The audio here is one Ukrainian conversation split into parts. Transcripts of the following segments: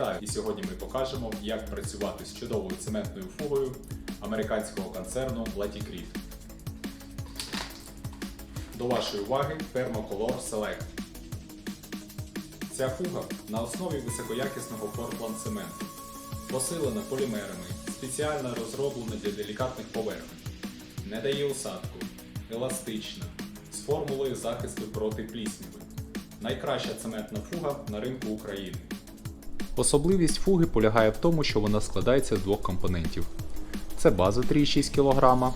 Вітаю! І сьогодні ми покажемо, як працювати з чудовою цементною фугою американського концерну Laticrete. До вашої уваги Thermocolor Select. Ця фуга на основі високоякісного портланд цементу, посилена полімерами, спеціально розроблена для делікатних поверхонь, не дає усадку, еластична, з формулою захисту проти плісняви. Найкраща цементна фуга на ринку України. Особливість фуги полягає в тому, що вона складається з двох компонентів. Це база 3,6 кг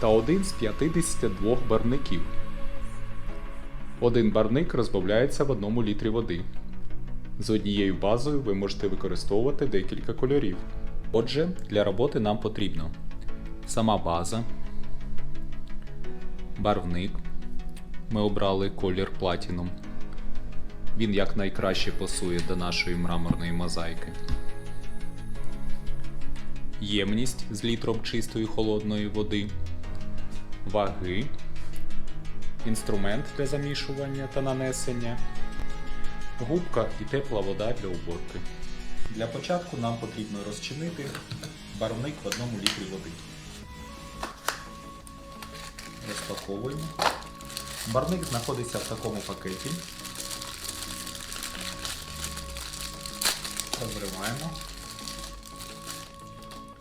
та один з 52 барвників. Один барвник розбавляється в одному літрі води. З однією базою ви можете використовувати декілька кольорів. Отже, для роботи нам потрібно сама база, барвник. Ми обрали колір Platinum. Він якнайкраще пасує до нашої мраморної мозаїки. Ємність з літром чистої холодної води, ваги, інструмент для замішування та нанесення, губка і тепла вода для уборки. Для початку нам потрібно розчинити барвник в одному літрі води. Розпаковуємо. Барвник знаходиться в такому пакеті. Розриваємо.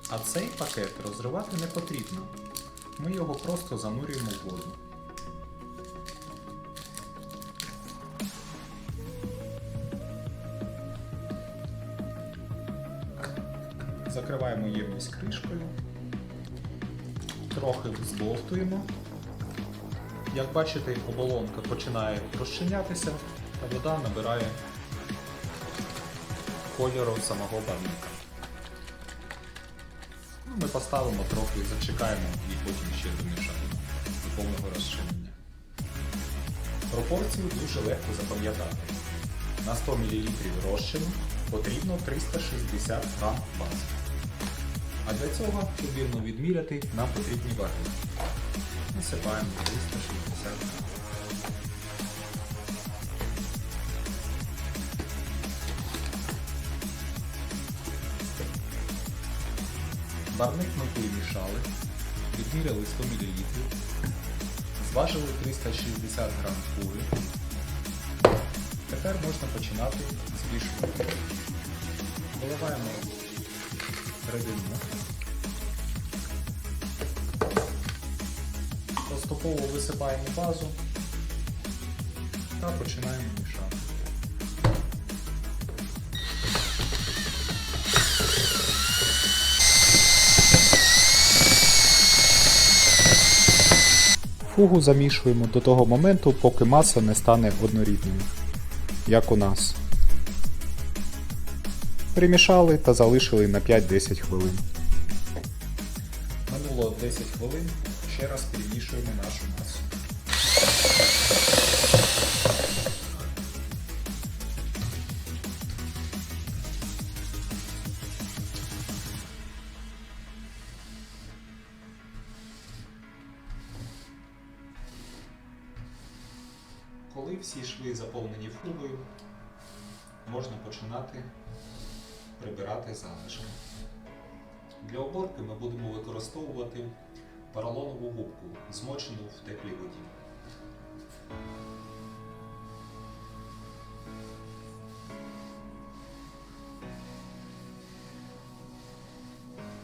А цей пакет розривати не потрібно. Ми його просто занурюємо в воду. Закриваємо ємність кришкою. Трохи збовтуємо. Як бачите, оболонка починає розчинятися, та вода набирає кольору самого барвника. Ну, Ми поставимо трохи, зачекаємо і потім ще домішаємо до повного розчинення. Пропорцію дуже легко запам'ятати. На 100 мл розчину потрібно 360 г бази. А для цього, вірно відміряти, нам потрібні ваги. Насипаємо 360 г. Барник ми перемішали, відміряли 100 мл, зважили 360 г фури. Тепер можна починати змішувати. Виливаємо рідину. Поступово висипаємо базу та починаємо мішати. Фугу замішуємо до того моменту, поки маса не стане однорідною, як у нас. Примішали та залишили на 5-10 хвилин. Минуло 10 хвилин, ще раз перемішуємо нашу масу. Коли всі шви заповнені фугою, можна починати прибирати залишки. Для уборки ми будемо використовувати поролонову губку, змочену в теплій воді.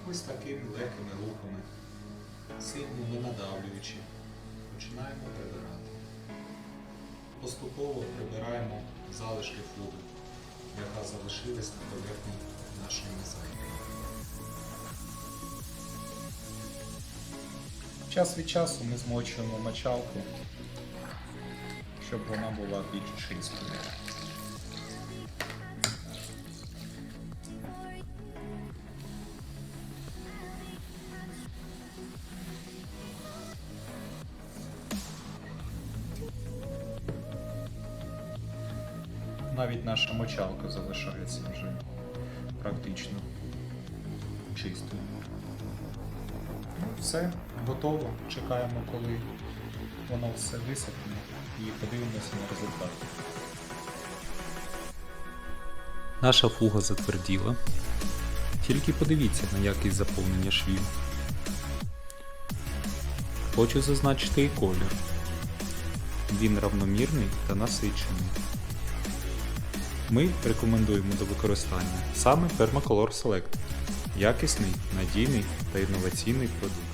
Ось такими легкими рухами, сильно не надавлюючи, починаємо прибирати. Поступово прибираємо залишки фуги, яка залишилась на поверхні нашої мозаїки. Час від часу ми змочуємо мочалку, щоб вона була більш чистою. Навіть наша мочалка залишається вже практично чистою. Ну, все, готово. Чекаємо, коли воно все висохне і подивимося на результат. Наша фуга затверділа. Тільки подивіться на якість заповнення швів. Хочу зазначити і колір. Він равномірний та насичений. Ми рекомендуємо до використання саме Permacolor Select. Якісний, надійний та інноваційний продукт.